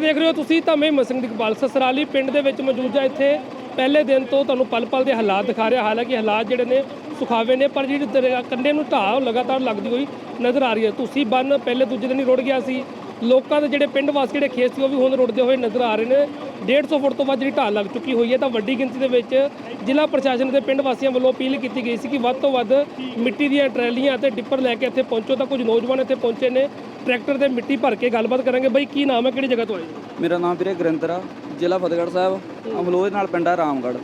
ਦੈਨਿਕ ਦੇਖ ਰਹੇ ਹੋ ਤੁਸੀਂ ਤਾਂ ਮੈਂ ਮਸਿੰਘ ਦੀ ਇਕਬਾਲ ਸਸਰਾਲੀ ਪਿੰਡ ਦੇ ਵਿੱਚ ਮੌਜੂਦ ਹਾਂ ਇੱਥੇ ਪਹਿਲੇ ਦਿਨ ਤੋਂ ਤੁਹਾਨੂੰ ਪਲ-ਪਲ ਦੇ ਹਾਲਾਤ ਦਿਖਾ ਰਿਹਾ। ਹਾਲਾਂਕਿ ਹਾਲਾਤ ਜਿਹੜੇ ਨੇ ਸੁਖਾਵੇ ਨੇ, ਪਰ ਜਿਹੜੀ ਦਰਿਆ ਕੰਢੇ ਨੂੰ ਢਾਹ ਲਗਾਤਾਰ ਲੱਗਦੀ ਹੋਈ ਨਜ਼ਰ ਆ ਰਹੀ ਹੈ। ਤੁਸੀਂ ਬੰਨ ਪਹਿਲੇ ਦੂਜੇ ਦਿਨ ਹੀ ਰੁੜ ਗਿਆ ਸੀ। ਲੋਕਾਂ ਦੇ ਜਿਹੜੇ ਪਿੰਡ ਵਾਸੀ, ਜਿਹੜੇ ਖੇਤ ਸੀ, ਉਹ ਵੀ ਹੁਣ ਰੁੜਦੇ ਹੋਏ ਨਜ਼ਰ ਆ ਰਹੇ ਨੇ। 150 ਫੁੱਟ ਤੋਂ ਵੱਧ ਜਿਹੜੀ ਢਾਹ ਲੱਗ ਚੁੱਕੀ ਹੋਈ ਹੈ। ਤਾਂ ਵੱਡੀ ਗਿਣਤੀ ਦੇ ਵਿੱਚ ਜ਼ਿਲ੍ਹਾ ਪ੍ਰਸ਼ਾਸਨ ਦੇ ਪਿੰਡ ਵਾਸੀਆਂ ਵੱਲੋਂ ਅਪੀਲ ਕੀਤੀ ਗਈ ਸੀ ਕਿ ਵੱਧ ਤੋਂ ਵੱਧ ਮਿੱਟੀ ਦੀਆਂ ਟਰੈਲੀਆਂ ਅਤੇ ਡਿੱਪਰ ਲੈ ਕੇ ਇੱਥੇ ਪਹੁੰਚੋ। ਤਾਂ ਕੁਝ ਨੌਜਵਾਨ ਇੱਥੇ ਪਹੁੰਚੇ ਨੇ। ਟਰੈਕਟਰ ਤੇ ਮਿੱਟੀ ਭਰ ਕੇ ਗੱਲਬਾਤ ਕਰਾਂਗੇ। ਬਈ ਕੀ ਨਾਮ ਹੈ? ਕਿਹੜੀ ਜਗ੍ਹਾ ਤੋਂ ਆਏ ਮੇਰਾ ਨਾਮ ਵੀਰੇ ਗੁਰਿੰਦਰ ਆ ਜ਼ਿਲ੍ਹਾ ਫਤਿਹਗੜ੍ਹ ਸਾਹਿਬ ਅਮਲੋਹ ਦੇ ਨਾਲ ਪਿੰਡ ਆ ਰਾਮਗੜ੍ਹ।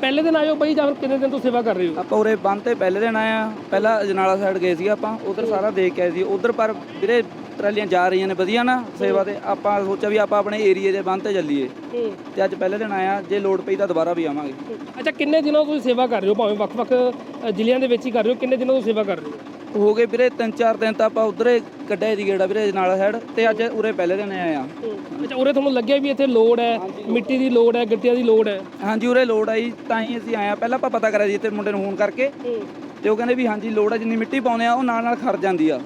ਪਹਿਲੇ ਦਿਨ ਆਇਓ ਬਈ ਜਾਂ ਫਿਰ ਕਿੰਨੇ ਦਿਨ ਤੋਂ ਸੇਵਾ ਕਰ ਰਹੇ ਹੋ? ਆਪਾਂ ਉਰੇ ਬੰਦ ਤੇ ਪਹਿਲੇ ਦਿਨ ਆਏ ਆ। ਪਹਿਲਾਂ ਅਜਨਾਲਾ ਸਾਈਡ ਗਏ ਸੀ ਆਪਾਂ ਉਧਰ ਸਾਰਾ ਦੇਖ ਕੇ ਆਏ ਸੀ। ਉਧਰ ਪਰ ਵੀਰੇ ਟਰਾਲੀਆਂ ਜਾ ਰਹੀਆਂ ਨੇ ਵਧੀਆ ਨਾ ਸੇਵਾ ਤੇ। ਆਪਾਂ ਸੋਚਿਆ ਵੀ ਆਪਾਂ ਆਪਣੇ ਏਰੀਏ ਦੇ ਬੰਦ ਤੇ ਚੱਲੀਏ। ਤੇ ਅੱਜ ਪਹਿਲੇ ਦਿਨ ਆਇਆ ਜੇ ਲੋਡ ਪਈ ਤਾਂ ਦੁਬਾਰਾ ਵੀ ਆਵਾਂਗੇ। ਅੱਛਾ ਕਿੰਨੇ ਦਿਨਾਂ ਤੋਂ ਤੁਸੀਂ ਸੇਵਾ ਕਰ ਰਹੇ ਹੋ? ਭਾਵੇਂ ਵੱਖ-ਵੱਖ ਅ, ਜ਼ਿਲ੍ਹਿਆਂ ਦੇ ਵਿੱਚ ਹੀ ਕਰ ਰਹੇ ਹੋ। ਕਿੰਨੇ ਦਿਨਾਂ ਤੋਂ ਸੇਵਾ ਕਰ ਰਹੇ ਹੋ? ਹੋ ਗਏ ਵੀਰੇ ਤਿੰਨ ਚਾਰ ਦਿਨ ਤਾਂ ਆਪਾਂ ਉਧਰੇ ਕੱਢਿਆ ਸੀ ਗੇੜਾ ਵੀਰੇ ਅਜਨਾਲਾ ਸਾਈਡ ਤੇ ਅੱਜ ਉਰੇ ਪਹਿਲੇ ਦਿਨ ਆਏ ਆ ਅੱਛਾ ਉਰੇ ਤੁਹਾਨੂੰ ਲੱਗਿਆ ਵੀ ਇੱਥੇ ਲੋੜ ਹੈ ਮਿੱਟੀ ਦੀ ਲੋੜ ਹੈ ਗਿੱਟਿਆਂ ਦੀ ਲੋੜ ਹੈ? ਹਾਂਜੀ ਉਰੇ ਲੋਡ ਆਈ ਤਾਂ ਹੀ ਅਸੀਂ ਆਏ ਆ ਪਹਿਲਾਂ ਆਪਾਂ ਪਤਾ ਕਰਿਆ ਜੀ ਤੇ ਮੁੰਡੇ ਨੂੰ ਫੋਨ ਕਰਕੇ। ਤੇ ਉਹ ਕਹਿੰਦੇ ਵੀ ਹਾਂਜੀ ਲੋਡ ਆ ਜਿੰਨੀ ਮਿੱਟੀ ਪਾਉਂਦੇ ਆ ਉਹ ਨਾਲ ਨਾਲ ਖੜ ਜਾਂਦੀ ਆ।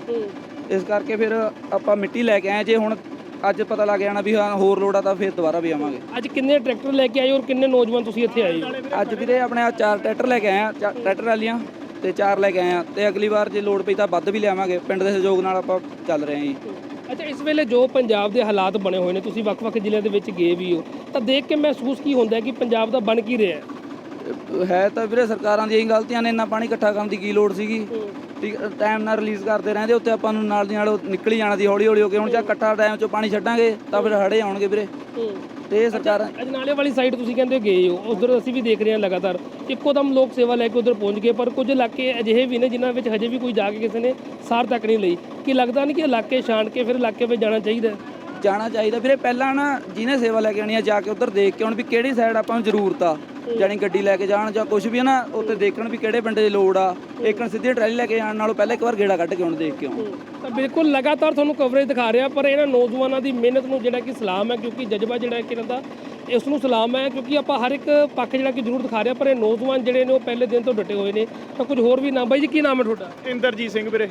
ਇਸ ਕਰਕੇ ਫਿਰ ਆਪਾਂ ਮਿੱਟੀ ਲੈ ਕੇ ਆਏ ਜੇ ਹੁਣ ਅੱਜ ਪਤਾ ਲੱਗ ਜਾਣਾ ਵੀ ਹਾਂ ਹੋਰ ਲੋੜ ਆ ਤਾਂ ਫਿਰ ਦੁਬਾਰਾ ਵੀ ਆਵਾਂਗੇ। ਅੱਜ ਕਿੰਨੇ ਟਰੈਕਟਰ ਲੈ ਕੇ ਆਏ ਔਰ ਕਿੰਨੇ ਨੌਜਵਾਨ ਤੁਸੀਂ ਇੱਥੇ ਆਏ? ਹੋ ਅੱਜ ਵੀਰੇ ਆਪਣੇ ਆ ਚਾਰ ਟਰੈਕਟਰ ਲੈ ਕੇ ਆਏ ਆ ਟਰੈਕਟਰ ਵਾਲੀਆਂ। ਤੇ ਚਾਰ ਲੈ ਕੇ ਆਏ ਆ। ਤੇ ਅਗਲੀ ਵਾਰ ਜੇ ਲੋੜ ਪਈ ਤਾਂ ਵੱਧ ਵੀ ਲਿਆਵਾਂਗੇ। ਪਿੰਡ ਦੇ ਸਹਿਯੋਗ ਨਾਲ ਆਪਾਂ ਚੱਲ ਰਹੇ ਹਾਂ ਜੀ। ਅੱਛਾ ਇਸ ਵੇਲੇ ਜੋ ਪੰਜਾਬ ਦੇ ਹਾਲਾਤ ਬਣੇ ਹੋਏ ਨੇ ਤੁਸੀਂ ਵੱਖ-ਵੱਖ ਜ਼ਿਲ੍ਹਿਆਂ ਦੇ ਵਿੱਚ ਗਏ ਵੀ ਹੋ ਤਾਂ ਦੇਖ ਕੇ ਮਹਿਸੂਸ ਕੀ ਹੁੰਦਾ ਕਿ ਪੰਜਾਬ ਦਾ ਬਣ ਕੀ ਰਿਹਾ ਹੈ? ਹੈ ਤਾਂ ਵੀਰੇ ਸਰਕਾਰਾਂ ਦੀਆਂ ਹੀ ਗਲਤੀਆਂ ਨੇ ਇੰਨਾ ਪਾਣੀ ਇਕੱਠਾ ਕਰਨ ਦੀ ਕੀ ਲੋੜ ਸੀਗੀ? ਠੀਕ ਟਾਈਮ ਨਾਲ ਰਿਲੀਜ਼ ਕਰਦੇ ਰਹਿੰਦੇ ਉੱਤੇ ਆਪਾਂ ਨੂੰ ਨਾਲ ਦੀ ਨਾਲ ਨਿਕਲ ਜਾਣਾ ਸੀ ਹੌਲੀ ਹੌਲੀ ਹੋ ਕੇ। ਹੁਣ ਜੇ ਇਕੱਠਾ ਟਾਈਮ ਚੋਂ ਪਾਣੀ ਛੱਡਾਂਗੇ ਤਾਂ ਫਿਰ ਹੜੇ ਆਉਣਗੇ ਵੀਰੇ। ਤੇ ਇਹ ਸਰਕਾਰਾਂ ਅਜਨਾਲੇ ਵਾਲੀ ਸਾਈਡ ਤੁਸੀਂ ਕਹਿੰਦੇ ਗਏ ਹੋ ਉਧਰ ਅਸੀਂ ਵੀ ਦੇਖ ਰਹੇ ਹਾਂ ਲਗਾਤਾਰ ਇੱਕੋ ਦਮ ਲੋਕ ਸੇਵਾ ਲੈ ਕੇ ਉਧਰ ਪਹੁੰਚ ਗਏ ਪਰ ਕੁਝ ਇਲਾਕੇ ਅਜਿਹੇ ਵੀ ਨੇ ਜਿਨ੍ਹਾਂ ਵਿੱਚ ਹਜੇ ਵੀ ਕੋਈ ਜਾ ਕੇ ਕਿਸੇ ਨੇ ਸਾਰ ਤੱਕ ਨਹੀਂ ਲਈ। ਕੀ ਲੱਗਦਾ ਨਹੀਂ ਕਿ ਇਲਾਕੇ ਛਾਣ ਕੇ ਫਿਰ ਇਲਾਕੇ ਵਿੱਚ ਜਾਣਾ ਚਾਹੀਦਾ ਹੈ? ਜਾਣਾ ਚਾਹੀਦਾ। ਵੀਰੇ ਪਹਿਲਾਂ ਨਾ ਜਿਹਨੇ ਸੇਵਾ ਲੈ ਕੇ ਆਣੀ ਆ ਜਾ ਕੇ ਉੱਧਰ ਦੇਖ ਕੇ ਆਉਣ ਵੀ ਕਿਹੜੀ ਸਾਈਡ ਆਪਾਂ ਨੂੰ ਜ਼ਰੂਰਤ ਆ। ਜਾਣੀ ਗੱਡੀ ਲੈ ਕੇ ਜਾਣ ਜਾਂ ਕੁਝ ਵੀ ਆ ਨਾ ਉੱਥੇ ਦੇਖਣ ਵੀ ਕਿਹੜੇ ਪਿੰਡ ਦੀ ਲੋੜ ਆ। ਇੱਕਣ ਸਿੱਧੀ ਟਰਾਲੀ ਲੈ ਕੇ ਜਾਣ ਨਾਲੋਂ ਪਹਿਲਾਂ ਇੱਕ ਵਾਰ ਗੇੜਾ ਕੱਢ ਕੇ ਆਉਣ ਦੇਖ ਕੇ ਆਉਣ। ਤਾਂ ਬਿਲਕੁਲ ਲਗਾਤਾਰ ਤੁਹਾਨੂੰ ਕਵਰੇਜ ਦਿਖਾ ਰਿਹਾ ਪਰ ਇਹਨਾਂ ਨੌਜਵਾਨਾਂ ਦੀ ਮਿਹਨਤ ਨੂੰ ਜਿਹੜਾ ਕਿ ਸਲਾਮ ਹੈ ਕਿਉਂਕਿ ਜਜ਼ਬਾ ਜਿਹੜਾ ਕਿ ਇਹਨਾਂ ਦਾ ਇਸ ਨੂੰ ਸਲਾਮ ਹੈ ਕਿਉਂਕਿ ਆਪਾਂ ਹਰ ਇੱਕ ਪੱਖ ਜਿਹੜਾ ਕਿ ਜ਼ਰੂਰ ਦਿਖਾ ਰਿਹਾ ਪਰ ਇਹ ਨੌਜਵਾਨ ਜਿਹੜੇ ਨੇ ਉਹ ਪਹਿਲੇ ਦਿਨ ਤੋਂ ਡਟੇ ਹੋਏ ਨੇ। ਤਾਂ ਕੁਝ ਹੋਰ ਵੀ ਨਾਮ ਬਾਈ ਜੀ ਕੀ ਨਾਮ ਹੈ ਤੁਹਾਡਾ? ਇੰਦਰਜੀਤ ਸਿੰਘ ਵੀਰੇ।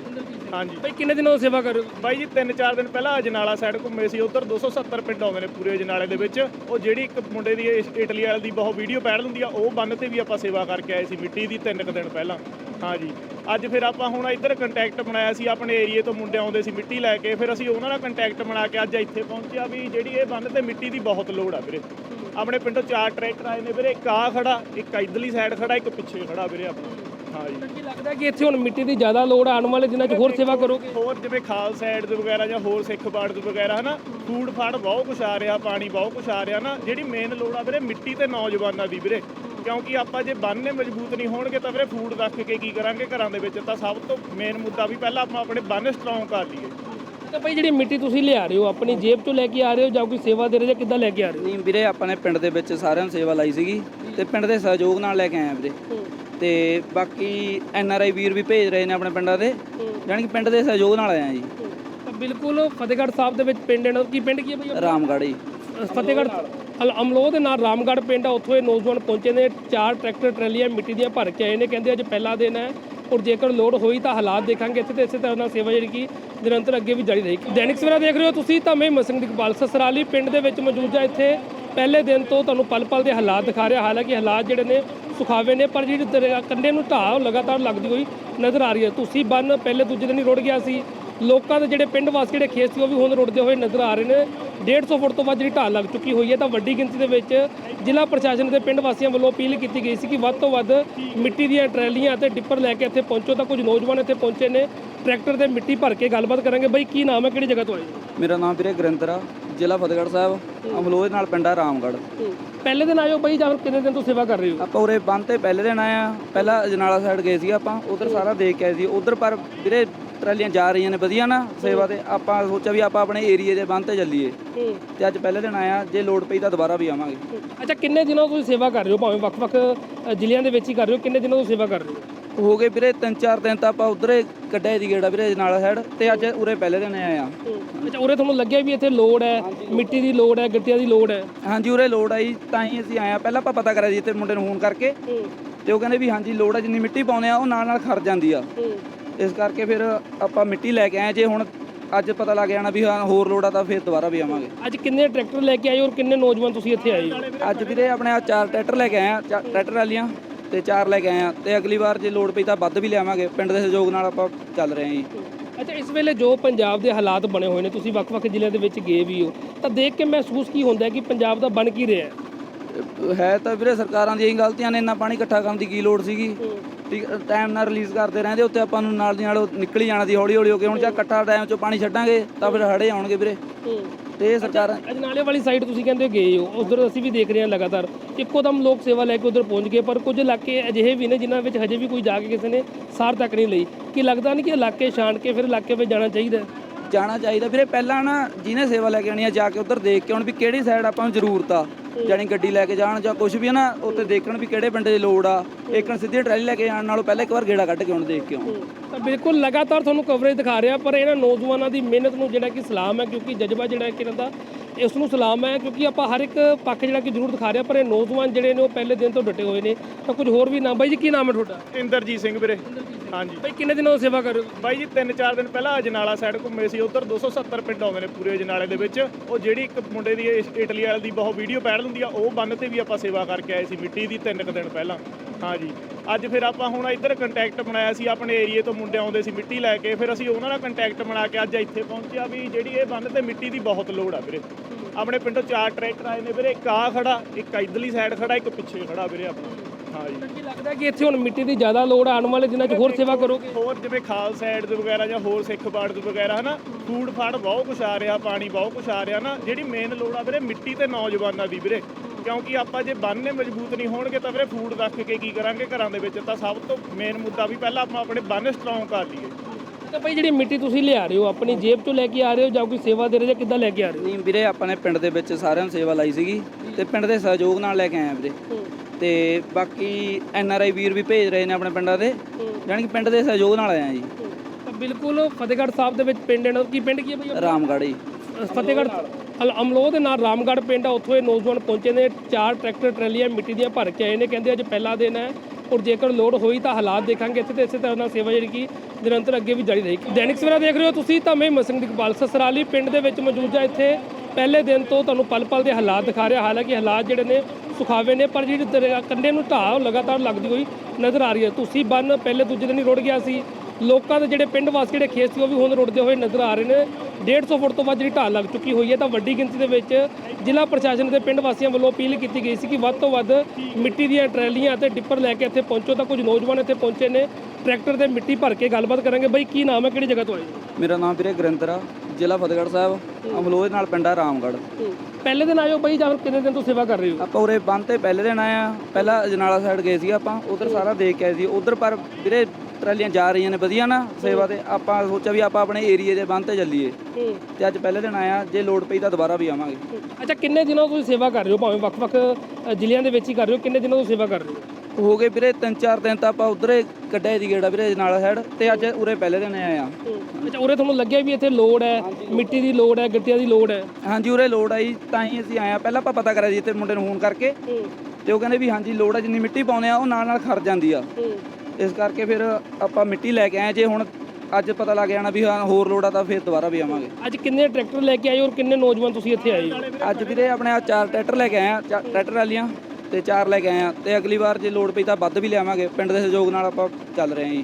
ਹਾਂਜੀ। ਬਾਈ ਕਿੰਨੇ ਦਿਨਾਂ ਤੋਂ ਸੇਵਾ ਕਰ ਰਹੇ ਹੋ? ਬਾਈ ਜੀ 3-4 ਦਿਨ ਪਹਿਲਾਂ ਅਜਨਾਲਾ ਸਾਈਡ ਘੁੰਮੇ ਸੀ ਉੱਧਰ 270 ਪਿੰਡ ਆਉਂਦੇ ਨੇ ਪੂਰੇ ਅਜਨਾਲੇ ਦੇ ਵਿੱਚ। ਉਹ ਜਿਹੜੀ ਇੱਕ ਮੁੰਡੇ ਦੀ ਇਸ ਇਟਲੀ ਵਾਲੇ ਦੀ ਬਹੁਤ ਵੀਡੀਓ ਵਾਇਰਲ ਹੁੰਦੀ ਆ ਉਹ ਬੰਨ ਤੇ ਵੀ ਆਪਾਂ ਸੇਵਾ ਕਰਕੇ ਆਏ ਸੀ ਮਿੱਟੀ ਦੀ ਤਿੰਨ ਕੁ ਦਿਨ ਪਹਿਲਾਂ। ਹਾਂਜੀ। ਅੱਜ ਫਿਰ ਆਪਾਂ ਹੁਣ ਇੱਧਰ ਕੰਟੈਕਟ ਬਣਾਇਆ ਸੀ ਆਪਣੇ ਏਰੀਏ ਤੋਂ ਮੁੰਡੇ ਆਉਂਦੇ ਸੀ ਮਿੱਟੀ ਲੈ ਕੇ ਫਿਰ ਅਸੀਂ ਉਹਨਾਂ ਨਾਲ ਕੰਟੈਕਟ ਬਣਾ ਕੇ ਅੱਜ ਇੱਥੇ ਪਹੁੰਚਿਆ ਵੀ ਜਿਹੜੀ ਇਹ ਬੰਨ ਤੇ ਮਿੱਟੀ ਦੀ ਬਹੁਤ ਲੋੜ ਆ ਵੀਰੇ। ਆਪਣੇ ਪਿੰਡੋਂ ਚਾਰ ਟਰੈਕਟਰ ਆਏ ਨੇ ਵੀਰੇ ਇੱਕ ਆ ਖੜਾ ਇੱਕ ਇਧਰਲੀ ਸਾਈਡ ਖੜਾ ਇੱਕ ਪਿੱਛੇ ਖੜਾ ਵੀਰੇ ਆਪਣਾ। ਹਾਂਜੀ ਕੀ ਲੱਗਦਾ ਕਿ ਇੱਥੇ ਹੁਣ ਮਿੱਟੀ ਦੀ ਜ਼ਿਆਦਾ ਲੋੜ ਆਉਣ ਵਾਲੇ ਦਿਨਾਂ 'ਚ ਹੋਰ ਸੇਵਾ ਕਰੋਗੇ? ਹੋਰ ਜਿਵੇਂ ਖਾਲ ਸਾਈਡ ਦੇ ਵਗੈਰਾ ਜਾਂ ਹੋਰ ਸਿੱਖ ਬਾੜ ਵਗੈਰਾ ਹਨਾ ਫੂਡ ਫਾੜ ਬਹੁਤ ਕੁਛ ਆ ਰਿਹਾ ਪਾਣੀ ਬਹੁਤ ਕੁਛ ਆ ਰਿਹਾ ਨਾ ਜਿਹੜੀ ਮੇਨ ਲੋੜ ਆ ਵੀਰੇ ਮਿੱਟੀ ਤੇ ਨੌਜਵਾਨਾਂ ਦੀ ਵੀਰੇ। ਕਿਉਂਕਿ ਆਪਾਂ ਜੇ ਬੰਨੇ ਮਜ਼ਬੂਤ ਨਹੀਂ ਹੋਣਗੇ ਤਾਂ ਵੀਰੇ ਫੂਡ ਰੱਖ ਕੇ ਕੀ ਕਰਾਂਗੇ ਘਰਾਂ ਦੇ ਵਿੱਚ? ਤਾਂ ਸਭ ਤੋਂ ਮੇਨ ਮੁੱਦਾ ਵੀ ਪਹਿਲਾਂ ਆਪਾਂ ਆਪਣੇ ਬੰਨ ਸਟਰੋਂਗ ਕਰ ਲਈਏ। ਤਾਂ ਬਾਈ ਜਿਹੜੀ ਮਿੱਟੀ ਤੁਸੀਂ ਲਿਆ ਰਹੇ ਹੋ ਆਪਣੀ ਜੇਬ 'ਚੋਂ ਲੈ ਕੇ ਆ ਰਹੇ ਹੋ ਜਾਂ ਕੋਈ ਸੇਵਾ ਦੇ ਰਹੇ ਜਾਂ ਕਿੱਦਾਂ ਲੈ ਕੇ ਆ ਰਹੇ ਨਹੀਂ ਵੀਰੇ ਆਪਾਂ ਨੇ ਪਿੰਡ ਦੇ ਵਿੱਚ ਸਾਰਿਆਂ ਨੂੰ ਸੇਵਾ ਲਾਈ ਸੀਗੀ ਤੇ ਪਿੰਡ ਦੇ ਸਹਿਯੋਗ ਨਾਲ ਲੈ ਕੇ ਆਏ ਆ ਵੀਰੇ। ਹੋ। ਤੇ ਬਾਕੀ ਐਨ ਆਰ ਆਈ ਵੀਰ ਵੀ ਭੇਜ ਰਹੇ ਨੇ ਆਪਣੇ ਪਿੰਡਾਂ ਦੇ ਜਾਣੀ ਕਿ ਪਿੰਡ ਦੇ ਸਹਿਯੋਗ ਨਾਲ ਆਏ ਆ ਜੀ। ਤਾਂ ਬਿਲਕੁਲ ਫਤਿਹਗੜ੍ਹ ਸਾਹਿਬ ਦੇ ਵਿੱਚ ਪਿੰਡ ਇਹਨਾਂ ਕੀ ਪਿੰਡ ਕੀ ਹੈ ਆਪਣਾ? ਰਾਮਗੜ੍ਹ ਜੀ। ਫਤਿਹਗੜ੍ਹ ਅਲ- ਅਮਲੋਹ ਦੇ ਨਾਲ ਰਾਮਗੜ੍ਹ ਪਿੰਡ ਆ, ਉੱਥੋਂ ਇਹ ਨੌਜਵਾਨ ਪਹੁੰਚੇ ਨੇ। ਚਾਰ ਟਰੈਕਟਰ, ਟਰਾਲੀਆਂ, ਮਿੱਟੀ ਦੀਆਂ ਭਰ ਕੇ ਆਏ ਨੇ। ਕਹਿੰਦੇ ਅੱਜ ਪਹਿਲਾ ਦਿਨ ਹੈ ਔਰ ਜੇਕਰ ਲੋੜ ਹੋਈ ਤਾਂ ਹਾਲਾਤ ਦੇਖਾਂਗੇ। ਇੱਥੇ ਤੇ ਇਸੇ ਤਰ੍ਹਾਂ ਨਾਲ ਸੇਵਾ ਜਿਹੜੀ ਕਿ ਨਿਰੰਤਰ ਅੱਗੇ ਵੀ ਜਾਰੀ ਰਹੇਗੀ। ਦੈਨਿਕ ਸਵੇਰਾ ਦੇਖ ਰਹੇ ਹੋ ਤੁਸੀਂ ਤਾਂ ਮੈਂ ਮਸਿੰਘ ਦੀ ਇਕਬਾਲ ਸਸਰਾਲੀ ਪਿੰਡ ਦੇ ਵਿੱਚ ਮੌਜੂਦ ਆ ਇੱਥੇ ਪਹਿਲੇ ਦਿਨ ਤੋਂ ਤੁਹਾਨੂੰ ਪਲ-ਪਲ ਦੇ ਹਾਲਾਤ ਦਿਖਾ ਰਿਹਾ। ਹਾਲਾਂਕਿ ਹਾਲਾਤ ਜਿਹੜੇ ਨੇ ਸੁਖਾਵੇ ਨੇ, ਪਰ ਜਿਹੜੀ ਦਰਿਆ ਕੰਢੇ ਨੂੰ ਢਾਹ ਲਗਾਤਾਰ ਲੱਗਦੀ ਹੋਈ ਨਜ਼ਰ ਆ ਰਹੀ ਹੈ। ਤੁਸੀਂ ਬੰਨ ਪਹਿਲੇ ਦੂਜੇ ਦਿਨ ਹੀ ਰੁੜ ਗਿਆ ਸੀ। ਲੋਕਾਂ ਦੇ ਜਿਹੜੇ ਪਿੰਡ ਵਾਸੀ ਜਿਹੜੇ ਖੇਤ ਸੀ ਉਹ ਵੀ ਹੁਣ ਰੁੜਦੇ ਹੋਏ ਨਜ਼ਰ ਆ ਰਹੇ ਨੇ। 150 ਫੁੱਟ ਤੋਂ ਵੱਧ ਜਿਹੜੀ ਢਾਲ ਲੱਗ ਚੁੱਕੀ ਹੋਈ ਹੈ ਤਾਂ ਵੱਡੀ ਗਿਣਤੀ ਦੇ ਵਿੱਚ ਜ਼ਿਲ੍ਹਾ ਪ੍ਰਸ਼ਾਸਨ ਤੇ ਪਿੰਡ ਵਾਸੀਆਂ ਵੱਲੋਂ ਅਪੀਲ ਕੀਤੀ ਗਈ ਸੀ ਕਿ ਵੱਧ ਤੋਂ ਵੱਧ ਮਿੱਟੀ ਦੀਆਂ ਟਰੈਲੀਆਂ ਅਤੇ ਡਿੱਪਰ ਲੈ ਕੇ ਇੱਥੇ ਪਹੁੰਚੋ ਤਾਂ ਕੁਝ ਨੌਜਵਾਨ ਇੱਥੇ ਪਹੁੰਚੇ ਨੇ। ਟਰੈਕਟਰ ਤੇ ਮਿੱਟੀ ਭਰ ਕੇ ਗੱਲਬਾਤ ਕਰਾਂਗੇ। ਬਈ ਕੀ ਨਾਮ ਹੈ? ਕਿਹੜੀ ਜਗ੍ਹਾ ਤੋਂ ਆਏ ਮੇਰਾ ਨਾਮ ਵੀਰੇ ਗੁਰਿੰਦਰ ਜ਼ਿਲ੍ਹਾ ਫਤਿਹਗੜ੍ਹ ਸਾਹਿਬ ਅਮਲੋਹ ਦੇ ਨਾਲ ਪਿੰਡ ਆ ਰਾਮਗੜ੍ਹ। ਪਹਿਲੇ ਦਿਨ ਆਇਓ ਬਈ ਜਾਂ ਫਿਰ ਕਿੰਨੇ ਦਿਨ ਤੋਂ ਸੇਵਾ ਕਰ ਰਹੇ ਹੋ? ਆਪਾਂ ਉਰੇ ਬੰਦ ਤੇ ਪਹਿਲੇ ਦਿਨ ਆਏ ਆ ਪਹਿਲਾਂ ਅਜਨਾਲਾ ਸਾਈਡ ਗਏ ਸੀ ਆਪਾਂ ਉਧਰ ਸਾਰਾ ਦੇਖ ਕੇ ਆਏ ਸੀ। ਉਧਰ ਪਰ ਵੀਰੇ ਟਰਾਲੀਆਂ ਜਾ ਰਹੀਆਂ ਨੇ ਵਧੀਆ ਨਾ ਸੇਵਾ ਤੇ। ਆਪਾਂ ਸੋਚਿਆ ਵੀ ਆਪਾਂ ਆਪਣੇ ਏਰੀਏ ਦੇ ਬੰਦ ਤੇ ਚੱਲੀਏ। ਤੇ ਅੱਜ ਪਹਿਲੇ ਦਿਨ ਆਇਆ ਜੇ ਲੋਡ ਪਈ ਤਾਂ ਦੁਬਾਰਾ ਵੀ ਆਵਾਂਗੇ। ਅੱਛਾ ਕਿੰਨੇ ਦਿਨਾਂ ਤੋਂ ਤੁਸੀਂ ਸੇਵਾ ਕਰ ਰਹੇ ਹੋ? ਭਾਵੇਂ ਵੱਖ-ਵੱਖ ਜ਼ਿਲ੍ਹਿਆਂ ਦੇ ਵਿੱਚ ਹੀ ਕਰ ਰਹੇ ਹੋ ਕਿੰਨੇ ਦਿਨਾਂ ਤੋਂ ਸੇਵਾ ਕਰ ਰਹੇ ਹੋ? ਹੋ ਗਏ ਵੀਰੇ ਤਿੰਨ ਚਾਰ ਦਿਨ ਤਾਂ ਆਪਾਂ ਉਧਰੇ ਕੱਢਿਆ ਸੀ ਗੇੜਾ ਵੀਰੇ ਅਜਨਾਲਾ ਸਾਈਡ ਤੇ ਅੱਜ ਉਰੇ ਪਹਿਲੇ ਦਿਨ ਆਏ ਆ। ਅੱਛਾ ਉਰੇ ਤੁਹਾਨੂੰ ਲੱਗਿਆ ਵੀ ਇੱਥੇ ਲੋੜ ਹੈ ਮਿੱਟੀ ਦੀ ਲੋੜ ਹੈ ਗਿੱਟਿਆਂ ਦੀ ਲੋੜ ਹੈ? ਹਾਂਜੀ ਉਰੇ ਲੋਡ ਆਈ ਤਾਂ ਹੀ ਅਸੀਂ ਆਏ ਆ। ਪਹਿਲਾਂ ਆਪਾਂ ਪਤਾ ਕਰਿਆ ਜੀ ਤੇ ਮੁੰਡੇ ਨੂੰ ਫੋਨ ਕਰਕੇ। ਤੇ ਉਹ ਕਹਿੰਦੇ ਵੀ ਹਾਂਜੀ ਲੋਡ ਆ ਜਿੰਨੀ ਮਿੱਟੀ ਪਾਉਂਦੇ ਆ ਉਹ ਨਾਲ ਨਾਲ ਖੜ ਜਾਂਦੀ ਆ। ਇਸ ਕਰਕੇ ਫਿਰ ਆਪਾਂ ਮਿੱਟੀ ਲੈ ਕੇ ਆਏ ਜੇ ਹੁਣ ਅੱਜ ਪਤਾ ਲੱਗ ਜਾਣਾ ਵੀ ਹਾਂ ਹੋਰ ਲੋੜ ਆ ਤਾਂ ਫਿਰ ਦੁਬਾਰਾ ਵੀ ਆਵਾਂਗੇ। ਅੱਜ ਕਿੰਨੇ ਟਰੈਕਟਰ ਲੈ ਕੇ ਆਏ ਔਰ ਕਿੰਨੇ ਨੌਜਵਾਨ ਤੁਸੀਂ ਇੱਥੇ ਆਏ? ਅੱਜ ਵੀਰੇ ਆਪਣੇ ਆ ਚਾਰ ਟਰੈਕਟਰ ਲੈ ਕੇ ਆਏ ਆ ਚਾ- ਟਰੈਕਟਰ ਵਾਲੀਆਂ ਤੇ ਚਾਰ ਲੈ ਕੇ ਆਏ ਆ ਤੇ ਅਗਲੀ ਵਾਰ ਜੇ ਲੋੜ ਪਈ ਤਾਂ ਵੱਧ ਵੀ ਲਿਆਵਾਂਗੇ। ਪਿੰਡ ਦੇ ਸਹਿਯੋਗ ਨਾਲ ਆਪਾਂ ਚੱਲ ਰਹੇ ਹਾਂ ਜੀ। ਅੱਛਾ ਇਸ ਵੇਲੇ ਜੋ ਪੰਜਾਬ ਦੇ ਹਾਲਾਤ ਬਣੇ ਹੋਏ ਨੇ ਤੁਸੀਂ ਵੱਖ-ਵੱਖ ਜ਼ਿਲ੍ਹਿਆਂ ਦੇ ਵਿੱਚ ਗਏ ਵੀ ਹੋ ਤਾਂ ਦੇਖ ਕੇ ਮਹਿਸੂਸ ਕੀ ਹੁੰਦਾ ਹੈ ਕਿ ਪੰਜਾਬ ਦਾ ਬਣ ਕੀ ਰਿਹਾ ਹੈ? ਹੈ ਤਾਂ ਵੀਰੇ ਸਰਕਾਰਾਂ ਦੀਆਂ ਹੀ ਗਲਤੀਆਂ ਨੇ ਇੰਨਾ ਪਾਣੀ ਇਕੱਠਾ ਕਰਨ ਦੀ ਕੀ ਲੋੜ ਸੀਗੀ? ਠੀਕ ਟਾਈਮ ਨਾਲ ਰਿਲੀਜ਼ ਕਰਦੇ ਰਹਿੰਦੇ ਉੱਤੇ ਆਪਾਂ ਨੂੰ ਨਾਲ ਦੀ ਨਾਲ ਨਿਕਲ ਹੀ ਜਾਣਾ ਦੀ ਹੌਲੀ ਹੌਲੀ ਹੋ ਕੇ। ਹੁਣ ਜੇ ਇਕੱਠਾ ਟਾਈਮ ਚੋਂ ਪਾਣੀ ਛੱਡਾਂਗੇ ਤਾਂ ਫਿਰ ਹੜੇ ਆਉਣਗੇ ਵੀਰੇ। ਤੇ ਇਹ ਸਰਕਾਰਾਂ ਅਜਨਾਲੇ ਵਾਲੀ ਸਾਈਡ ਤੁਸੀਂ ਕਹਿੰਦੇ ਗਏ ਹੋ ਉਧਰ ਅਸੀਂ ਵੀ ਦੇਖ ਰਹੇ ਹਾਂ ਲਗਾਤਾਰ। ਇੱਕੋ ਦਮ ਲੋਕ ਸੇਵਾ ਲੈ ਕੇ ਉਧਰ ਪਹੁੰਚ ਗਏ ਪਰ ਕੁਝ ਇਲਾਕੇ ਅਜਿਹੇ ਵੀ ਨੇ ਜਿਨ੍ਹਾਂ ਵਿੱਚ ਹਜੇ ਵੀ ਕੋਈ ਜਾ ਕੇ ਕਿਸੇ ਨੇ ਸਾਰ ਤੱਕ ਨਹੀਂ ਲਈ। ਕੀ ਲੱਗਦਾ ਨਹੀਂ ਕਿ ਇਲਾਕੇ ਛਾਣ ਕੇ ਫਿਰ ਇਲਾਕੇ ਵਿੱਚ ਜਾਣਾ ਚਾਹੀਦਾ? ਜਾਣਾ ਚਾਹੀਦਾ। ਵੀਰੇ, ਪਹਿਲਾਂ ਨਾ ਜਿਹਨੇ ਸੇਵਾ ਲੈ ਕੇ ਆਣੀ ਆ, ਜਾ ਕੇ ਉੱਧਰ ਦੇਖ ਕੇ ਆਉਣ ਵੀ ਕਿਹੜੀ ਸਾਈਡ ਆਪਾਂ ਨੂੰ ਜ਼ਰੂਰਤ ਆ। ਜਾਣੀ ਗੱਡੀ ਲੈ ਕੇ ਜਾਣ ਜਾਂ ਕੁਝ ਵੀ ਆ ਨਾ, ਉੱਥੇ ਦੇਖਣ ਵੀ ਕਿਹੜੇ ਪਿੰਡ ਦੀ ਲੋੜ ਆ। ਇੱਕਣ ਸਿੱਧੀ ਟਰਾਲੀ ਲੈ ਕੇ ਜਾਣ ਨਾਲੋਂ ਪਹਿਲਾਂ ਇੱਕ ਵਾਰ ਗੇੜਾ ਕੱਢ ਕੇ ਆਉਣ, ਦੇਖ ਕੇ ਆਉਣ। ਤਾਂ ਬਿਲਕੁਲ ਲਗਾਤਾਰ ਤੁਹਾਨੂੰ ਕਵਰੇਜ ਦਿਖਾ ਰਿਹਾ, ਪਰ ਇਹਨਾਂ ਨੌਜਵਾਨਾਂ ਦੀ ਮਿਹਨਤ ਨੂੰ ਜਿਹੜਾ ਕਿ ਸਲਾਮ ਹੈ, ਕਿਉਂਕਿ ਜਜ਼ਬਾ ਜਿਹੜਾ ਕਿ ਇਹਨਾਂ ਦਾ ਇਸ ਨੂੰ ਸਲਾਮ ਹੈ ਕਿਉਂਕਿ ਆਪਾਂ ਹਰ ਇੱਕ ਪੱਖ ਜਿਹੜਾ ਕਿ ਜ਼ਰੂਰ ਦਿਖਾ ਰਿਹਾ ਪਰ ਇਹ ਨੌਜਵਾਨ ਜਿਹੜੇ ਨੇ ਉਹ ਪਹਿਲੇ ਦਿਨ ਤੋਂ ਡਟੇ ਹੋਏ ਨੇ। ਤਾਂ ਕੁਝ ਹੋਰ ਵੀ ਨਾਮ ਬਾਈ ਜੀ ਕੀ ਨਾਮ ਹੈ ਤੁਹਾਡਾ? ਇੰਦਰਜੀਤ ਸਿੰਘ ਵੀਰੇ। ਹਾਂਜੀ। ਬਾਈ ਕਿੰਨੇ ਦਿਨਾਂ ਤੋਂ ਸੇਵਾ ਕਰ ਰਹੇ ਹੋ? ਬਾਈ ਜੀ 3-4 ਦਿਨ ਪਹਿਲਾਂ ਅਜਨਾਲਾ ਸਾਈਡ ਘੁੰਮੇ ਸੀ ਉੱਧਰ 270 ਪਿੰਡ ਆਉਂਦੇ ਨੇ ਪੂਰੇ ਅਜਨਾਲੇ ਦੇ ਵਿੱਚ। ਉਹ ਜਿਹੜੀ ਇੱਕ ਮੁੰਡੇ ਦੀ ਇਟਲੀ ਵਾਲੇ ਦੀ ਬਹੁਤ ਵੀਡੀਓ ਵਾਇਰਲ ਹੁੰਦੀ ਆ ਉਹ ਬੰਨ ਤੇ ਵੀ ਆਪਾਂ ਸੇਵਾ ਕਰਕੇ ਆਏ ਸੀ ਮਿੱਟੀ ਦੀ ਤਿੰਨ ਕੁ ਦਿਨ ਪਹਿਲਾਂ। ਹਾਂਜੀ। ਅੱਜ ਫਿਰ ਆਪਾਂ ਹੁਣ ਇੱਧਰ ਕੰਟੈਕਟ ਬਣਾਇਆ ਸੀ ਆਪਣੇ ਏਰੀਏ ਤੋਂ ਮੁੰਡੇ ਆਉਂਦੇ ਸੀ ਮਿੱਟੀ ਲੈ ਕੇ ਫਿਰ ਅਸੀਂ ਉਹਨਾਂ ਨਾਲ ਕੰਟੈਕਟ ਬਣਾ ਕੇ ਅੱਜ ਇੱਥੇ ਪਹੁੰਚਿਆ ਵੀ ਜਿਹੜੀ ਇਹ ਬੰਨ ਤੇ ਮਿੱਟੀ ਦੀ ਬਹੁਤ ਲੋੜ ਆ ਵੀਰੇ। ਆਪਣੇ ਪਿੰਡੋਂ ਚਾਰ ਟਰੈਕਟਰ ਆਏ ਨੇ ਵੀਰੇ ਇੱਕ ਆ ਖੜਾ ਇੱਕ ਇਧਰਲੀ ਸਾਈਡ ਖੜਾ ਇੱਕ ਪਿੱਛੇ ਖੜਾ ਵੀਰੇ ਆਪਣਾ। ਹਾਂਜੀ ਕੀ ਲੱਗਦਾ ਕਿ ਇੱਥੇ ਹੁਣ ਮਿੱਟੀ ਦੀ ਜ਼ਿਆਦਾ ਲੋੜ ਆਉਣ ਵਾਲੇ ਦਿਨਾਂ 'ਚ ਹੋਰ ਸੇਵਾ ਕਰੋਗੇ? ਹੋਰ ਜਿਵੇਂ ਖਾਲਸਾ ਐਡ ਦੇ ਵਗੈਰਾ ਜਾਂ ਹੋਰ ਸਿੱਖ ਬਾੜ ਵਗੈਰਾ ਹਨਾ ਫੂਡ ਫਾੜ ਬਹੁਤ ਕੁਛ ਆ ਰਿਹਾ ਪਾਣੀ ਬਹੁਤ ਕੁਛ ਆ ਰਿਹਾ ਨਾ ਜਿਹੜੀ ਮੇਨ ਲੋੜ ਆ ਵੀਰੇ ਮਿੱਟੀ ਤੇ ਨੌਜਵਾਨਾਂ ਦੀ ਵੀਰੇ। ਕਿਉਂਕਿ ਆਪਾਂ ਜੇ ਬੰਨੇ ਮਜ਼ਬੂਤ ਨਹੀਂ ਹੋਣਗੇ ਤਾਂ ਵੀਰੇ ਫੂਡ ਰੱਖ ਕੇ ਕੀ ਕਰਾਂਗੇ ਘਰਾਂ ਦੇ ਵਿੱਚ? ਤਾਂ ਸਭ ਤੋਂ ਮੇਨ ਮੁੱਦਾ ਵੀ ਪਹਿਲਾਂ ਆਪਾਂ ਆਪਣੇ ਬੰਨ ਸਟਰੋਂਗ ਕਰ ਲਈਏ। ਤਾਂ ਬਾਈ ਜਿਹੜੀ ਮਿੱਟੀ ਤੁਸੀਂ ਲਿਆ ਰਹੇ ਹੋ ਆਪਣੀ ਜੇਬ 'ਚੋਂ ਲੈ ਕੇ ਆ ਰਹੇ ਹੋ ਜਾਂ ਕੋਈ ਸੇਵਾ ਦੇ ਰਹੇ ਜਾਂ ਕਿੱਦਾਂ ਲੈ ਕੇ ਆ ਰਹੇ ਨਹੀਂ ਵੀਰੇ ਆਪਾਂ ਨੇ ਪਿੰਡ ਦੇ ਵਿੱਚ ਸਾਰਿਆਂ ਨੂੰ ਸੇਵਾ ਲਾਈ ਸੀਗੀ ਤੇ ਪਿੰਡ ਦੇ ਸਹਿਯੋਗ ਨਾਲ ਲੈ ਕੇ ਆਏ ਆ ਵੀਰੇ। ਹੋ। ਤੇ ਬਾਕੀ ਐਨ ਆਰ ਆਈ ਵੀਰ ਵੀ ਭੇਜ ਰਹੇ ਨੇ ਆਪਣੇ ਪਿੰਡਾਂ ਦੇ ਜਾਣੀ ਕਿ ਪਿੰਡ ਦੇ ਸਹਿਯੋਗ ਨਾਲ ਆਏ ਆ ਜੀ। ਤਾਂ ਬਿਲਕੁਲ ਫਤਿਹਗੜ੍ਹ ਸਾਹਿਬ ਦੇ ਵਿੱਚ ਪਿੰਡ ਇਹਨਾਂ ਕੀ ਪਿੰਡ ਕੀ ਹੈ ਆਪਣਾ? ਰਾਮਗੜ੍ਹ ਜੀ। ਫਤਿਹਗੜ੍ਹ ਅਲ- ਅਮਲੋਹ ਦੇ ਨਾਲ ਰਾਮਗੜ੍ਹ ਪਿੰਡ ਆ, ਉੱਥੋਂ ਇਹ ਨੌਜਵਾਨ ਪਹੁੰਚੇ ਨੇ। ਚਾਰ ਟਰੈਕਟਰ, ਟਰਾਲੀਆਂ, ਮਿੱਟੀ ਦੀਆਂ ਭਰ ਕੇ ਆਏ ਨੇ। ਕਹਿੰਦੇ ਅੱਜ ਪਹਿਲਾ ਦਿਨ ਹੈ ਔਰ ਜੇਕਰ ਲੋੜ ਹੋਈ ਤਾਂ ਹਾਲਾਤ ਦੇਖਾਂਗੇ। ਇੱਥੇ ਤੇ ਇਸੇ ਤਰ੍ਹਾਂ ਨਾਲ ਸੇਵਾ ਜਿਹੜੀ ਕਿ ਨਿਰੰਤਰ ਅੱਗੇ ਵੀ ਜਾਰੀ ਰਹੇਗੀ। ਦੈਨਿਕ ਸਵੇਰਾ ਦੇਖ ਰਹੇ ਹੋ ਤੁਸੀਂ ਤਾਂ ਮੈਂ ਮਸਿੰਘ ਦੀ ਇਕਬਾਲ ਸਸਰਾਲੀ ਪਿੰਡ ਦੇ ਵਿੱਚ ਮੌਜੂਦ ਆ ਇੱਥੇ ਪਹਿਲੇ ਦਿਨ ਤੋਂ ਤੁਹਾਨੂੰ ਪਲ ਪਲ ਦੇ ਹਾਲਾਤ ਦਿਖਾ ਰਿਹਾ। ਹਾਲਾਂਕਿ ਹਾਲਾਤ ਜਿਹੜੇ ਨੇ ਸੁਖਾਵੇ ਨੇ, ਪਰ ਜਿਹੜੀ ਦਰਿਆ ਕੰਢੇ ਨੂੰ ਢਾਹ ਉਹ ਲਗਾਤਾਰ ਲੱਗਦੀ ਹੋਈ ਨਜ਼ਰ ਆ ਰਹੀ ਹੈ। ਤੁਸੀਂ ਬੰਨ ਪਹਿਲੇ ਦੂਜੇ ਦਿਨ ਹੀ ਰੁੜ ਗਿਆ ਸੀ। ਲੋਕਾਂ ਦੇ ਜਿਹੜੇ ਪਿੰਡ ਵਾਸੀ ਜਿਹੜੇ ਖੇਤ ਸੀ ਉਹ ਵੀ ਹੁਣ ਰੁੜਦੇ ਹੋਏ ਨਜ਼ਰ ਆ ਰਹੇ ਨੇ। 150 ਫੁੱਟ ਤੋਂ ਵੱਧ ਜਿਹੜੀ ਢਾਲ ਲੱਗ ਚੁੱਕੀ ਹੋਈ ਹੈ ਤਾਂ ਵੱਡੀ ਗਿਣਤੀ ਦੇ ਵਿੱਚ ਜ਼ਿਲ੍ਹਾ ਪ੍ਰਸ਼ਾਸਨ ਤੇ ਪਿੰਡ ਵਾਸੀਆਂ ਵੱਲੋਂ ਅਪੀਲ ਕੀਤੀ ਗਈ ਸੀ ਕਿ ਵੱਧ ਤੋਂ ਵੱਧ ਮਿੱਟੀ ਦੀਆਂ ਟਰੈਲੀਆਂ ਅਤੇ ਡਿੱਪਰ ਲੈ ਕੇ ਇੱਥੇ ਪਹੁੰਚੋ ਤਾਂ ਕੁਝ ਨੌਜਵਾਨ ਇੱਥੇ ਪਹੁੰਚੇ ਨੇ। ਟਰੈਕਟਰ ਦੇ ਮਿੱਟੀ ਭਰ ਕੇ ਗੱਲਬਾਤ ਕਰਾਂਗੇ। ਬਈ ਕੀ ਨਾਮ ਹੈ? ਕਿਹੜੀ ਜਗ੍ਹਾ ਤੋਂ ਆਏ ਮੇਰਾ ਨਾਮ ਵੀਰੇ ਗੁਰਿੰਦਰ ਆ। ਜ਼ਿਲ੍ਹਾ ਫਤਿਹਗੜ੍ਹ ਸਾਹਿਬ ਅਮਲੋਹ ਨਾਲ ਪਿੰਡ ਆ ਰਾਮਗੜ੍ਹ। ਪਹਿਲੇ ਦਿਨ ਆਇਓ ਬਈ ਜਾਂ ਫਿਰ ਕਿੰਨੇ ਦਿਨ ਤੋਂ ਸੇਵਾ ਕਰ ਰਹੇ ਹੋ? ਆਪਾਂ ਉਰੇ ਬੰਨ ਤੇ ਪਹਿਲੇ ਦਿਨ ਆਏ ਆ। ਪਹਿਲਾਂ ਅਜਨਾਲਾ ਸਾਈਡ ਗਏ ਸੀ ਆਪਾਂ ਉਧਰ ਸਾਰਾ ਦੇਖ ਕੇ ਆਏ ਸੀ। ਉਧਰ ਪਰ ਵੀਰੇ ਟਰਾਲੀਆਂ ਜਾ ਰਹੀਆਂ ਨੇ ਵਧੀਆ ਨਾ ਸੇਵਾ ਤੇ। ਆਪਾਂ ਸੋਚਿਆ ਵੀ ਆਪਾਂ ਆਪਣੇ ਏਰੀਏ ਦੇ ਬੰਨ ਤੇ ਚੱਲੀਏ। ਤੇ ਅੱਜ ਪਹਿਲੇ ਦਿਨ ਆਇਆ ਜੇ ਲੋੜ ਪਈ ਤਾਂ ਦੁਬਾਰਾ ਵੀ ਆਵਾਂਗੇ। ਅੱਛਾ ਕਿੰਨੇ ਦਿਨਾਂ ਤੋਂ ਤੁਸੀਂ ਸੇਵਾ ਕਰ ਰਹੇ ਹੋ? ਭਾਵੇਂ ਵੱਖ-ਵੱਖ ਜ਼ਿਲ੍ਹਿਆਂ ਦੇ ਵਿੱਚ ਹੀ ਕਰ ਰਹੇ ਹੋ ਕਿੰਨੇ ਦਿਨਾਂ ਤੋਂ ਸੇਵਾ ਕਰ ਰਹੇ ਹੋ? ਹੋ ਗਏ ਵੀਰੇ ਤਿੰਨ ਚਾਰ ਦਿਨ ਤਾਂ ਆਪਾਂ ਉਧਰੇ ਕੱਢਿਆ ਸੀ ਗੇੜਾ ਵੀਰੇ ਅਜਨਾਲਾ ਸਾਈਡ ਤੇ ਅੱਜ ਉਰੇ ਪਹਿਲੇ ਦਿਨ ਆਏ ਆ ਅੱਛਾ ਉਰੇ ਤੁਹਾਨੂੰ ਲੱਗਿਆ ਵੀ ਇੱਥੇ ਲੋੜ ਹੈ ਮਿੱਟੀ ਦੀ ਲੋੜ ਹੈ ਗਿੱਟਿਆਂ ਦੀ ਲੋੜ ਹੈ? ਹਾਂਜੀ ਉਰੇ ਲੋੜ ਆਈ ਤਾਂ ਹੀ ਅਸੀਂ ਆਏ ਆ ਪਹਿਲਾਂ ਆਪਾਂ ਪਤਾ ਕਰਿਆ ਜੀ ਤੇ ਮੁੰਡੇ ਨੂੰ ਫੋਨ ਕਰਕੇ। ਤੇ ਉਹ ਕਹਿੰਦੇ ਵੀ ਹਾਂਜੀ ਲੋੜ ਆ ਜਿੰਨੀ ਮਿੱਟੀ ਪਾਉਂਦੇ ਆ ਉਹ ਨਾਲ ਨਾਲ ਖਰ ਜਾਂਦੀ ਆ। ਇਸ ਕਰਕੇ ਫਿਰ ਆਪਾਂ ਮਿੱਟੀ ਲੈ ਕੇ ਆਏ ਜੇ ਹੁਣ ਅੱਜ ਪਤਾ ਲੱਗ ਜਾਣਾ ਵੀ ਹਾਂ ਹੋਰ ਲੋੜ ਆ ਤਾਂ ਫਿਰ ਦੁਬਾਰਾ ਵੀ ਆਵਾਂਗੇ। ਅੱਜ ਕਿੰਨੇ ਟਰੈਕਟਰ ਲੈ ਕੇ ਆਏ ਔਰ ਕਿੰਨੇ ਨੌਜਵਾਨ ਤੁਸੀਂ ਇੱਥੇ ਆਏ? ਹੋ ਅੱਜ ਵੀਰੇ ਆਪਣੇ ਆ ਚਾਰ ਟਰੈਕਟਰ ਲੈ ਕੇ ਆਏ ਆ ਟਰੈਕਟਰ ਵਾਲੀਆਂ। ਤੇ ਚਾਰ ਲੈ ਕੇ ਆਏ ਆ। ਤੇ ਅਗਲੀ ਵਾਰ ਜੇ ਲੋੜ ਪਈ ਤਾਂ ਵੱਧ ਵੀ ਲਿਆਵਾਂਗੇ। ਪਿੰਡ ਦੇ ਸਹਿਯੋਗ ਨਾਲ ਆਪਾਂ ਚੱਲ ਰਹੇ ਹਾਂ ਜੀ।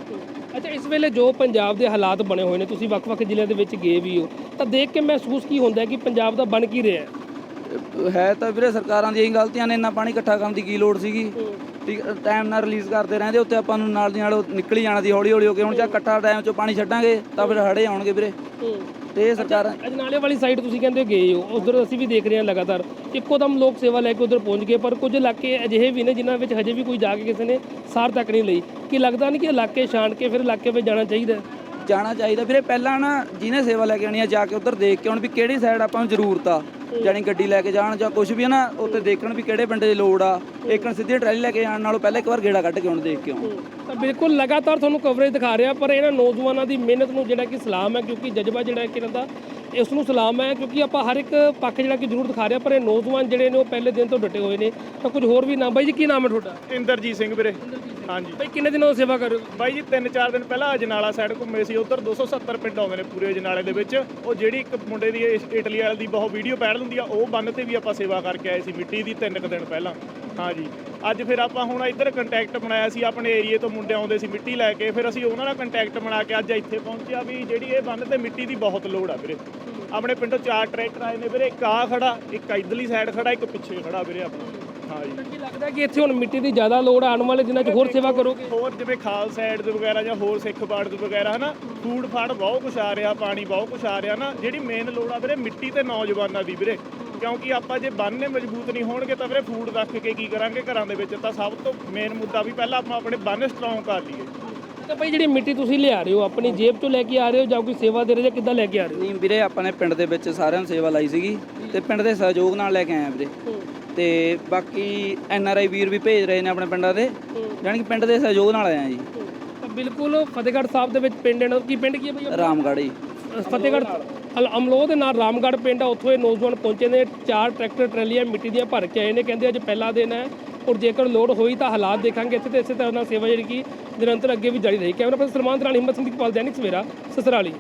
ਅੱਛਾ ਇਸ ਵੇਲੇ ਜੋ ਪੰਜਾਬ ਦੇ ਹਾਲਾਤ ਬਣੇ ਹੋਏ ਨੇ ਤੁਸੀਂ ਵੱਖ-ਵੱਖ ਜ਼ਿਲ੍ਹਿਆਂ ਦੇ ਵਿੱਚ ਗਏ ਵੀ ਹੋ ਤਾਂ ਦੇਖ ਕੇ ਮਹਿਸੂਸ ਕੀ ਹੁੰਦਾ ਕਿ ਪੰਜਾਬ ਦਾ ਬਣ ਕੀ ਰਿਹਾ ਹੈ? ਹੈ ਤਾਂ ਵੀਰੇ ਸਰਕਾਰਾਂ ਦੀਆਂ ਹੀ ਗਲਤੀਆਂ ਨੇ ਇੰਨਾ ਪਾਣੀ ਇਕੱਠਾ ਕਰਨ ਦੀ ਕੀ ਲੋੜ ਸੀਗੀ। ਠੀਕ ਟਾਈਮ ਨਾਲ ਰਿਲੀਜ਼ ਕਰਦੇ ਰਹਿੰਦੇ ਉੱਤੇ ਆਪਾਂ ਨੂੰ ਨਾਲ ਦੀ ਨਾਲ ਨਿਕਲ ਜਾਣਾ ਦੀ ਹੌਲੀ ਹੌਲੀ ਹੋ ਕੇ। ਹੁਣ ਜੇ ਇਕੱਠਾ ਟਾਈਮ ਚੋਂ ਪਾਣੀ ਛੱਡਾਂਗੇ ਤਾਂ ਫਿਰ ਹੜੇ ਆਉਣਗੇ ਵੀਰੇ। ਤੇ ਇਹ ਸਰਕਾਰਾਂ ਅਜਨਾਲੇ ਵਾਲੀ ਸਾਈਡ ਤੁਸੀਂ ਕਹਿੰਦੇ ਗਏ ਹੋ ਉਧਰ ਅਸੀਂ ਵੀ ਦੇਖ ਰਹੇ ਹਾਂ ਲਗਾਤਾਰ ਇੱਕੋ ਦਮ ਲੋਕ ਸੇਵਾ ਲੈ ਕੇ ਉਧਰ ਪਹੁੰਚ ਗਏ ਪਰ ਕੁਝ ਇਲਾਕੇ ਅਜਿਹੇ ਵੀ ਨੇ ਜਿਨ੍ਹਾਂ ਵਿੱਚ ਹਜੇ ਵੀ ਕੋਈ ਜਾ ਕੇ ਕਿਸੇ ਨੇ ਸਾਰ ਤੱਕ ਨਹੀਂ ਲਈ। ਕੀ ਲੱਗਦਾ ਨਹੀਂ ਕਿ ਇਲਾਕੇ ਛਾਣ ਕੇ ਫਿਰ ਇਲਾਕੇ ਵਿੱਚ ਜਾਣਾ ਚਾਹੀਦਾ? ਜਾਣਾ ਚਾਹੀਦਾ। ਵੀਰੇ ਪਹਿਲਾਂ ਨਾ ਜਿਹਨੇ ਸੇਵਾ ਲੈ ਕੇ ਆਣੀ ਆ ਜਾ ਕੇ ਉੱਧਰ ਦੇਖ ਕੇ ਆਉਣ ਵੀ ਕਿਹੜੀ ਸਾਈਡ ਆਪਾਂ ਨੂੰ ਜ਼ਰੂਰਤ ਆ। ਜਾਣੀ ਗੱਡੀ ਲੈ ਕੇ ਜਾਣ ਜਾਂ ਕੁਝ ਵੀ ਆ ਨਾ ਉੱਥੇ ਦੇਖਣ ਵੀ ਕਿਹੜੇ ਪਿੰਡ ਦੀ ਲੋੜ ਆ। ਇੱਕਣ ਸਿੱਧੀ ਟਰਾਲੀ ਲੈ ਕੇ ਜਾਣ ਨਾਲੋਂ ਪਹਿਲਾਂ ਇੱਕ ਵਾਰ ਗੇੜਾ ਕੱਢ ਕੇ ਆਉਣ ਦੇਖ ਕੇ ਆਉਣ। ਤਾਂ ਬਿਲਕੁਲ ਲਗਾਤਾਰ ਤੁਹਾਨੂੰ ਕਵਰੇਜ ਦਿਖਾ ਰਿਹਾ ਪਰ ਇਹਨਾਂ ਨੌਜਵਾਨਾਂ ਦੀ ਮਿਹਨਤ ਨੂੰ ਜਿਹੜਾ ਕਿ ਸਲਾਮ ਹੈ ਕਿਉਂਕਿ ਜਜ਼ਬਾ ਜਿਹੜਾ ਕਿ ਇਹਨਾਂ ਦਾ ਇਸ ਨੂੰ ਸਲਾਮ ਹੈ ਕਿਉਂਕਿ ਆਪਾਂ ਹਰ ਇੱਕ ਪੱਖ ਜਿਹੜਾ ਕਿ ਜ਼ਰੂਰ ਦਿਖਾ ਰਿਹਾ ਪਰ ਇਹ ਨੌਜਵਾਨ ਜਿਹੜੇ ਨੇ ਉਹ ਪਹਿਲੇ ਦਿਨ ਤੋਂ ਡਟੇ ਹੋਏ ਨੇ। ਤਾਂ ਕੁਝ ਹੋਰ ਵੀ ਨਾਮ ਬਾਈ ਜੀ ਕੀ ਨਾਮ ਹੈ ਤੁਹਾਡਾ? ਇੰਦਰਜੀਤ ਸਿੰਘ ਵੀਰੇ। ਹਾਂਜੀ। ਬਾਈ ਕਿੰਨੇ ਦਿਨਾਂ ਤੋਂ ਸੇਵਾ ਕਰ ਰਹੇ ਹੋ? ਬਾਈ ਜੀ 3-4 ਦਿਨ ਪਹਿਲਾਂ ਅਜਨਾਲਾ ਸਾਈਡ ਘੁੰਮੇ ਸੀ ਉੱਧਰ 270 ਪਿੰਡ ਆਉਂਦੇ ਨੇ ਪੂਰੇ ਅਜਨਾਲੇ ਦੇ ਵਿੱਚ। ਉਹ ਜਿਹੜੀ ਇੱਕ ਮੁੰਡੇ ਦੀ ਇਟਲੀ ਵਾਲੇ ਦੀ ਬਹੁਤ ਵੀਡੀਓ ਵਾਇਰਲ ਹੁੰਦੀ ਆ ਉਹ ਬੰਨ ਤੇ ਵੀ ਆਪਾਂ ਸੇਵਾ ਕਰਕੇ ਆਏ ਸੀ ਮਿੱਟੀ ਦੀ ਤਿੰਨ ਕੁ ਦਿਨ ਪਹਿਲਾਂ। ਹਾਂਜੀ। ਅੱਜ ਫਿਰ ਆਪਾਂ ਹੁਣ ਇੱਧਰ ਕੰਟੈਕਟ ਬਣਾਇਆ ਸੀ ਆਪਣੇ ਏਰੀਏ ਤੋਂ ਮੁੰਡੇ ਆਉਂਦੇ ਸੀ ਮਿੱਟੀ ਲੈ ਕੇ ਫਿਰ ਅਸੀਂ ਉਹਨਾਂ ਨਾਲ ਕੰਟੈਕਟ ਬਣਾ ਕੇ ਅੱਜ ਇੱਥੇ ਪਹੁੰਚਿਆ ਵੀ ਜਿਹੜੀ ਇਹ ਬੰਨ ਤੇ ਮਿੱਟੀ ਦੀ ਬਹੁਤ ਲੋੜ ਆ ਵੀਰੇ। ਆਪਣੇ ਪਿੰਡੋਂ ਚਾਰ ਟਰੈਕਟਰ ਆਏ ਨੇ ਵੀਰੇ ਇੱਕ ਆ ਖੜਾ ਇੱਕ ਇਧਰਲੀ ਸਾਈਡ ਖੜਾ ਇੱਕ ਪਿੱਛੇ ਖੜਾ ਵੀਰੇ ਆਪਣਾ। ਹਾਂਜੀ ਕੀ ਲੱਗਦਾ ਕਿ ਇੱਥੇ ਹੁਣ ਮਿੱਟੀ ਦੀ ਜ਼ਿਆਦਾ ਲੋੜ ਆਉਣ ਵਾਲੇ ਦਿਨਾਂ 'ਚ ਹੋਰ ਸੇਵਾ ਕਰੋਗੇ? ਹੋਰ ਜਿਵੇਂ ਖਾਲਸਾ ਐਡ ਦੇ ਵਗੈਰਾ ਜਾਂ ਹੋਰ ਸਿੱਖ ਬਾੜ ਵਗੈਰਾ ਹਨਾ ਫੂਡ ਫਾੜ ਬਹੁਤ ਕੁਛ ਆ ਰਿਹਾ ਪਾਣੀ ਬਹੁਤ ਕੁਛ ਆ ਰਿਹਾ ਨਾ ਜਿਹੜੀ ਮੇਨ ਲੋੜ ਆ ਵੀਰੇ ਮਿੱਟੀ ਤੇ ਨੌਜਵਾਨਾਂ ਦੀ ਵੀਰੇ। ਕਿਉਂਕਿ ਆਪਾਂ ਜੇ ਬੰਨੇ ਮਜ਼ਬੂਤ ਨਹੀਂ ਹੋਣਗੇ ਤਾਂ ਵੀਰੇ ਫੂਡ ਰੱਖ ਕੇ ਕੀ ਕਰਾਂਗੇ ਘਰਾਂ ਦੇ ਵਿੱਚ? ਤਾਂ ਸਭ ਤੋਂ ਮੇਨ ਮੁੱਦਾ ਵੀ ਪਹਿਲਾਂ ਆਪਾਂ ਆਪਣੇ ਬੰਨ ਸਟਰੋਂਗ ਕਰ ਲਈਏ। ਤਾਂ ਬਾਈ ਜਿਹੜੀ ਮਿੱਟੀ ਤੁਸੀਂ ਲਿਆ ਰਹੇ ਹੋ ਆਪਣੀ ਜੇਬ ਤੋਂ ਲੈ ਕੇ ਆ ਰਹੇ ਹੋ ਜਾਂ ਕੋਈ ਸੇਵਾ ਦੇ ਰਹੇ ਜਾਂ ਕਿੱਦਾਂ ਲੈ ਕੇ ਆ ਰਹੇ ਨਹੀਂ ਵੀਰੇ ਆਪਾਂ ਨੇ ਪਿੰਡ ਦੇ ਵਿੱਚ ਸਾਰਿਆਂ ਨੂੰ ਸੇਵਾ ਲਾਈ ਸੀਗੀ ਤੇ ਪਿੰਡ ਦੇ ਸਹਿਯੋਗ ਨਾਲ ਲੈ ਕੇ ਆਏ ਆ ਵੀਰੇ। ਹੋ। ਤੇ ਬਾਕੀ ਐਨ ਆਰ ਆਈ ਵੀਰ ਵੀ ਭੇਜ ਰਹੇ ਨੇ ਆਪਣੇ ਪਿੰਡਾਂ ਦੇ ਜਾਣੀ ਕਿ ਪਿੰਡ ਦੇ ਸਹਿਯੋਗ ਨਾਲ ਆਏ ਆ ਜੀ। ਤਾਂ ਬਿਲਕੁਲ ਫਤਿਹਗੜ੍ਹ ਸਾਹਿਬ ਦੇ ਵਿੱਚ ਪਿੰਡ ਇਹਨਾਂ ਕੀ ਪਿੰਡ ਕੀ ਹੈ ਆਪਣਾ? ਰਾਮਗੜ੍ਹ ਜੀ। ਫਤਿਹਗੜ੍ਹ ਅਲ- ਅਮਲੋਹ ਦੇ ਨਾਲ ਰਾਮਗੜ੍ਹ ਪਿੰਡ ਆ, ਉੱਥੋਂ ਇਹ ਨੌਜਵਾਨ ਪਹੁੰਚੇ ਨੇ। ਚਾਰ ਟਰੈਕਟਰ, ਟਰਾਲੀਆਂ, ਮਿੱਟੀ ਦੀਆਂ ਭਰ ਕੇ ਆਏ ਨੇ। ਕਹਿੰਦੇ ਅੱਜ ਪਹਿਲਾ ਦਿਨ ਹੈ ਔਰ ਜੇਕਰ ਲੋੜ ਹੋਈ ਤਾਂ ਹਾਲਾਤ ਦੇਖਾਂਗੇ। ਇੱਥੇ ਤੇ ਇਸੇ ਤਰ੍ਹਾਂ ਨਾਲ ਸੇਵਾ ਜਿਹੜੀ ਕਿ ਨਿਰੰਤਰ ਅੱਗੇ ਵੀ ਜਾਰੀ ਰਹੀ। ਕੈਮਰਾ ਪਰਸਨ ਸਲਮਾਨ ਦਰਾਨੀ ਹਿੰਮਤ ਸਿੰਘ ਦੀ ਪਾਲ ਦੈਨਿਕ ਸਵੇਰਾ, ਸਸਰਾਲੀ।